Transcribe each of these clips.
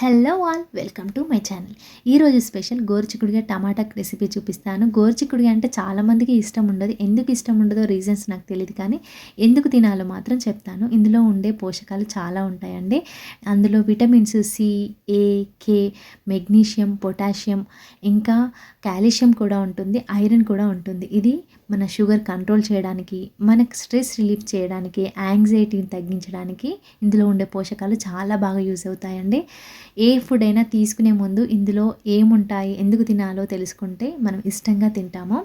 Hello all welcome to my channel ఈరోజు special గోరుచిక్కుడుగా tomato recipe చూపిస్తాను. గోరుచిక్కుడుగా అంటే చాలామందికి ఇష్టం ఉండదు. ఎందుకు ఇష్టం ఉండదో రీజన్స్ నాకు తెలియదు కానీ ఎందుకు తినాలో మాత్రం చెప్తాను. ఇందులో ఉండే పోషకాలు చాలా ఉంటాయండి. అందులో vitamins C A K magnesium potassium ఇంకా కాల్షియం కూడా ఉంటుంది ఐరన్ కూడా ఉంటుంది. ఇది మన షుగర్ కంట్రోల్ చేయడానికి మనకు స్ట్రెస్ రిలీఫ్ చేయడానికి యాంగ్జైటీని తగ్గించడానికి ఇందులో ఉండే పోషకాలు చాలా బాగా యూజ్ అవుతాయండి. ఏ ఫుడ్ అయినా తీసుకునే ముందు ఇందులో ఏముంటాయి ఎందుకు తినాలో తెలుసుకుంటే మనం ఇష్టంగా తింటాము.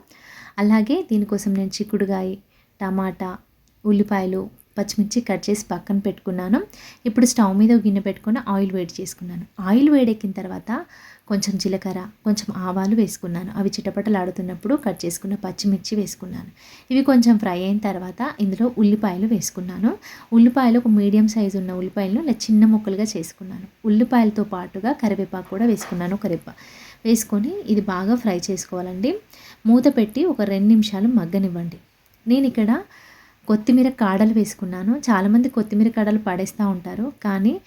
అలాగే దీనికోసం నేను చిక్కుడుగాయ టమాటా ఉల్లిపాయలు పచ్చిమిర్చి కట్ చేసి పక్కన పెట్టుకున్నాను. ఇప్పుడు స్టవ్ మీద గిన్నె పెట్టుకుని ఆయిల్ వేడి చేసుకున్నాను. ఆయిల్ వేడెక్కిన తర్వాత కొంచెం జీలకర్ర కొంచెం ఆవాలు వేసుకున్నాను. అవి చిటపటలాడుతున్నప్పుడు కట్ చేసుకున్న పచ్చిమిర్చి వేసుకున్నాను. ఇవి కొంచెం ఫ్రై అయిన తర్వాత ఇందులో ఉల్లిపాయలు వేసుకున్నాను. ఉల్లిపాయలు ఒక మీడియం సైజు ఉన్న ఉల్లిపాయలను ఇలా చిన్న ముక్కలుగా చేసుకున్నాను. ఉల్లిపాయలతో పాటుగా కరివేపాకు కూడా వేసుకున్నాను కరివేపా వేసుకొని ఇది బాగా ఫ్రై చేసుకోవాలండి. మూత పెట్టి ఒక రెండు నిమిషాలు మగ్గనివ్వండి. నేను ఇక్కడ కొత్తిమీర కాడలు వేసుకున్నాను. చాలామంది కొత్తిమీర కాడలు పడేస్తూ ఉంటారు. కానీ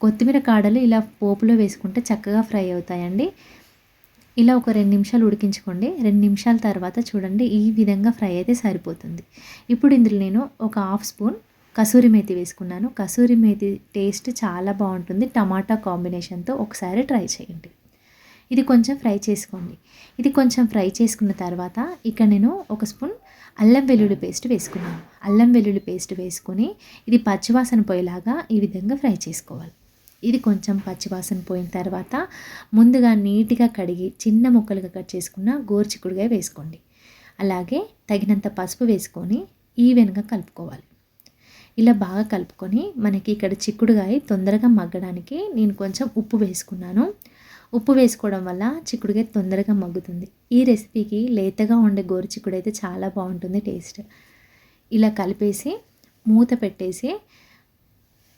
కొత్తిమీర కాడలు ఇలా పోపులో వేసుకుంటే చక్కగా ఫ్రై అవుతాయండి. ఇలా ఒక రెండు నిమిషాలు ఉడికించుకోండి. రెండు నిమిషాల తర్వాత చూడండి ఈ విధంగా ఫ్రై అయితే సరిపోతుంది. ఇప్పుడు ఇందులో నేను ఒక హాఫ్ స్పూన్ కసూరి మేతి వేసుకున్నాను. కసూరి మేతి టేస్ట్ చాలా బాగుంటుంది. టమాటా కాంబినేషన్తో ఒకసారి ట్రై చేయండి. ఇది కొంచెం ఫ్రై చేసుకోండి. ఇది కొంచెం ఫ్రై చేసుకున్న తర్వాత ఇక్కడ నేను ఒక స్పూన్ అల్లం వెల్లుల్లి పేస్ట్ వేసుకున్నాను. అల్లం వెల్లుల్లి పేస్ట్ వేసుకొని ఇది పచ్చివాసన పోయేలాగా ఈ విధంగా ఫ్రై చేసుకోవాలి. ఇది కొంచెం పచ్చివాసన పోయిన తర్వాత ముందుగా నీట్గా కడిగి చిన్న ముక్కలుగా కట్ చేసుకున్న గోర్చికుడుగా వేసుకోండి. అలాగే తగినంత పసుపు వేసుకొని ఈవెన్గా కలుపుకోవాలి. ఇలా బాగా కలుపుకొని మనకి ఇక్కడ చిక్కుడుగాయ తొందరగా మగ్గడానికి నేను కొంచెం ఉప్పు వేసుకున్నాను. ఉప్పు వేసుకోవడం వల్ల చిక్కుడుకాయ తొందరగా మగ్గుతుంది. ఈ రెసిపీకి లేతగా ఉండే గోరు చిక్కుడు అయితే చాలా బాగుంటుంది టేస్ట్. ఇలా కలిపేసి మూత పెట్టేసి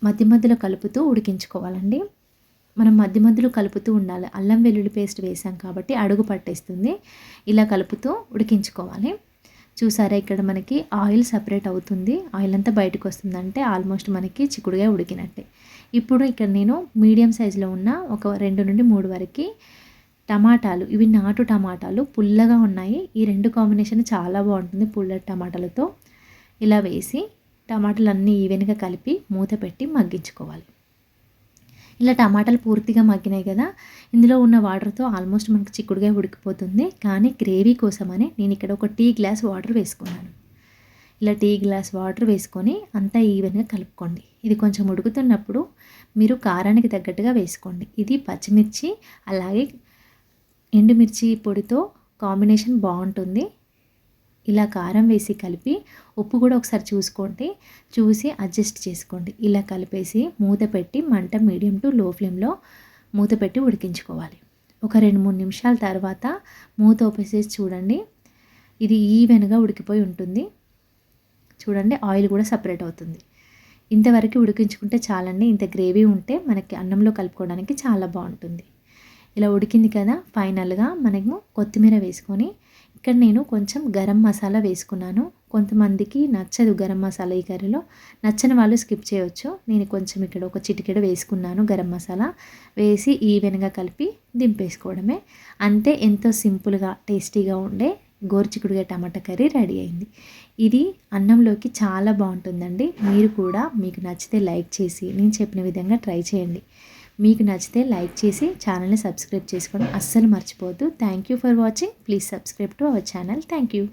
మధ్య మధ్యలో కలుపుతూ ఉడికించుకోవాలండి. మనం మధ్య మధ్యలో కలుపుతూ ఉండాలి. అల్లం వెల్లుల్లి పేస్ట్ వేసాం కాబట్టి అడుగు పట్టేస్తుంది. ఇలా కలుపుతూ ఉడికించుకోవాలి. చూసారా ఇక్కడ మనకి ఆయిల్ సపరేట్ అవుతుంది. ఆయిల్ అంతా బయటకు వస్తుందంటే ఆల్మోస్ట్ మనకి చిక్కుడుగా ఉడికినట్టే. ఇప్పుడు ఇక్కడ నేను మీడియం సైజులో ఉన్న ఒక రెండు నుండి మూడు వరకు టమాటాలు ఇవి నాటు టమాటాలు పుల్లగా ఉన్నాయి. ఈ రెండు కాంబినేషన్ చాలా బాగుంటుంది పుల్ల టమాటాలతో. ఇలా వేసి టమాటాలు అన్నీ ఈవెన్గా కలిపి మూత పెట్టి మగ్గించుకోవాలి. ఇలా టమాటాలు పూర్తిగా మగ్గినాయి కదా. ఇందులో ఉన్న వాటర్తో ఆల్మోస్ట్ మనకు చిక్కుడుగా ఉడికిపోతుంది. కానీ గ్రేవీ కోసమని నేను ఇక్కడ ఒక టీ గ్లాస్ వాటర్ వేసుకున్నాను. ఇలా టీ గ్లాస్ వాటర్ వేసుకొని అంతా ఈవెన్గా కలుపుకోండి. ఇది కొంచెం ఉడుకుతున్నప్పుడు మీరు కారానికి తగ్గట్టుగా వేసుకోండి. ఇది పచ్చిమిర్చి అలాగే ఎండుమిర్చి పొడితో కాంబినేషన్ బాగుంటుంది. ఇలా కారం వేసి కలిపి ఉప్పు కూడా ఒకసారి చూసుకోండి చూసి అడ్జస్ట్ చేసుకోండి. ఇలా కలిపేసి మూత పెట్టి మంట మీడియం టు లో ఫ్లేమ్లో మూత పెట్టి ఉడికించుకోవాలి. ఒక రెండు మూడు నిమిషాల తర్వాత మూత ఓపెసేసి చూడండి. ఇది ఈవెన్గా ఉడికిపోయి ఉంటుంది. చూడండి ఆయిల్ కూడా సపరేట్ అవుతుంది. ఇంతవరకు ఉడికించుకుంటే చాలండి. ఇంత గ్రేవీ ఉంటే మనకి అన్నంలో కలుపుకోవడానికి చాలా బాగుంటుంది. ఇలా ఉడికింది కదా ఫైనల్గా మనము కొత్తిమీర వేసుకొని ఇక్కడ నేను కొంచెం గరం మసాలా వేసుకున్నాను. కొంతమందికి నచ్చదు గరం మసాలా ఈ కర్రీలో. నచ్చని వాళ్ళు స్కిప్ చేయవచ్చు నేను కొంచెం ఇక్కడ ఒక చిటికెడ వేసుకున్నాను గరం మసాలా. వేసి ఈవెన్గా కలిపి దింపేసుకోవడమే. అంతే ఎంతో సింపుల్గా టేస్టీగా ఉండే గోరుచిక్కుడుగా టమాటా కర్రీ రెడీ అయింది. ఇది అన్నంలోకి చాలా బాగుంటుందండి. మీరు కూడా మీకు నచ్చితే లైక్ చేసి నేను చెప్పిన విధంగా ట్రై చేయండి. మీకు నచ్చితే లైక్ చేసి ఛానల్ని సబ్స్క్రైబ్ చేసుకోవడం అస్సలు మర్చిపోవద్దు. Thank you for watching please subscribe to our channel thank you